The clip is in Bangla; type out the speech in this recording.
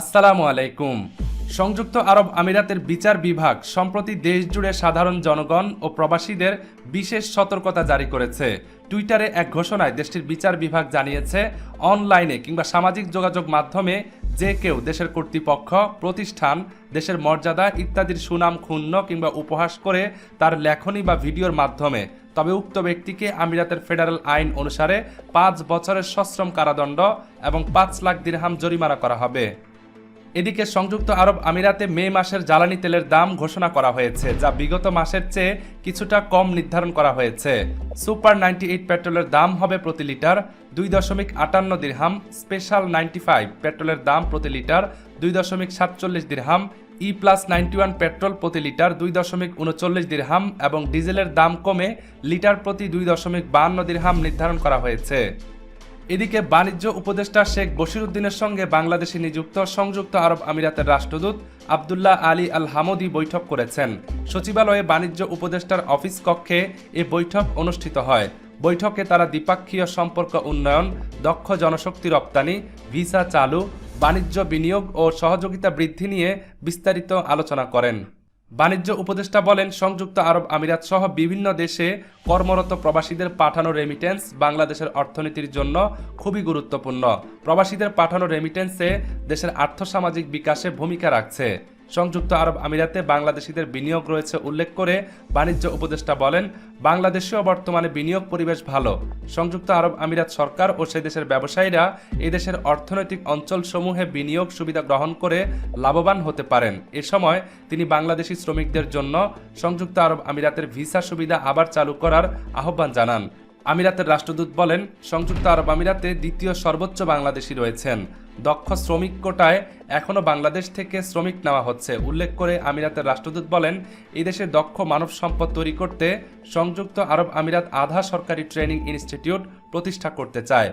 আসসালামু আলাইকুম। সংযুক্ত আরব আমিরাতের বিচার বিভাগ সম্প্রতি দেশ জুড়ে সাধারণ জনগণ ও প্রবাসীদের বিশেষ সতর্কতা জারি করেছে। টুইটারে এক ঘোষণায় দেশটির বিচার বিভাগ জানিয়েছে, অনলাইনে কিংবা সামাজিক যোগাযোগ মাধ্যমে যে কেউ দেশের কর্তৃপক্ষ, প্রতিষ্ঠান, দেশের মর্যাদা ইত্যাদির সুনাম ক্ষুণ্ণ কিংবা উপহাস করে তার লেখনী বা ভিডিওর মাধ্যমে, তবে উক্ত ব্যক্তিকে আমিরাতের ফেডারেল আইন অনুসারে পাঁচ বছরের সশ্রম কারাদণ্ড এবং পাঁচ লাখ দিরহাম জরিমানা করা হবে। এদিকে সংযুক্ত আরব আমিরাতে মে মাসের জ্বালানি তেলের দাম ঘোষণা করা হয়েছে, যা বিগত মাসের চেয়ে কিছুটা কম নির্ধারণ করা হয়েছে। সুপার নাইনটি এইট পেট্রোলের দাম হবে প্রতি লিটার দুই দশমিক আটান্ন দিরহাম, স্পেশাল নাইনটি ফাইভ পেট্রোলের দাম প্রতি লিটার দুই দশমিক সাতচল্লিশ দিরহাম, E plus ninety one petrol প্রতি লিটার দুই দশমিক উনচল্লিশ দিরহাম এবং ডিজেলের দাম কমে লিটার প্রতি দুই দশমিক বাহান্ন দিরহাম নির্ধারণ করা হয়েছে। এদিকে বাণিজ্য উপদেষ্টা শেখ বশিরুদ্দিনের সঙ্গে বাংলাদেশে নিযুক্ত সংযুক্ত আরব আমিরাতের রাষ্ট্রদূত আবদুল্লাহ আলী আল হামদি বৈঠক করেছেন। সচিবালয়ে বাণিজ্য উপদেষ্টার অফিস কক্ষে এ বৈঠক অনুষ্ঠিত হয়। বৈঠকে তারা দ্বিপাক্ষীয় সম্পর্ক উন্নয়ন, দক্ষ জনশক্তি রপ্তানি, ভিসা চালু, বাণিজ্য বিনিয়োগ ও সহযোগিতা বৃদ্ধি নিয়ে বিস্তারিত আলোচনা করেন। বাণিজ্য উপদেষ্টা বলেন, সংযুক্ত আরব আমিরাত সহ বিভিন্ন দেশে কর্মরত প্রবাসীদের পাঠানো রেমিটেন্স বাংলাদেশের অর্থনীতির জন্য খুবই গুরুত্বপূর্ণ। প্রবাসীদের পাঠানো রেমিটেন্সে দেশের আর্থসামাজিক বিকাশে ভূমিকা রাখছে। সংযুক্ত আরব আমিরাতে বাংলাদেশিদের বিনিয়োগ রয়েছে উল্লেখ করে বাণিজ্য উপদেষ্টা বলেন, বাংলাদেশেও বর্তমানে বিনিয়োগ পরিবেশ ভালো। সংযুক্ত আরব আমিরাত সরকার ও সে দেশের ব্যবসায়ীরা এদেশের অর্থনৈতিক অঞ্চলসমূহে বিনিয়োগ সুবিধা গ্রহণ করে লাভবান হতে পারেন। এ সময় তিনি বাংলাদেশি শ্রমিকদের জন্য সংযুক্ত আরব আমিরাতের ভিসা সুবিধা আবার চালু করার আহ্বান জানান। আমিরাতের রাষ্ট্রদূত বলেন, সংযুক্ত আরব আমিরাতে দ্বিতীয় সর্বোচ্চ বাংলাদেশি রয়েছেন। দক্ষ শ্রমিক কোটায় এখনও বাংলাদেশ থেকে শ্রমিক নেওয়া হচ্ছে। উল্লেখ করে আমিরাতের রাষ্ট্রদূত বলেন, এই দেশে দক্ষ মানব সম্পদ তৈরি করতে সংযুক্ত আরব আমিরাত আধা সরকারি ট্রেনিং ইনস্টিটিউট প্রতিষ্ঠা করতে চায়।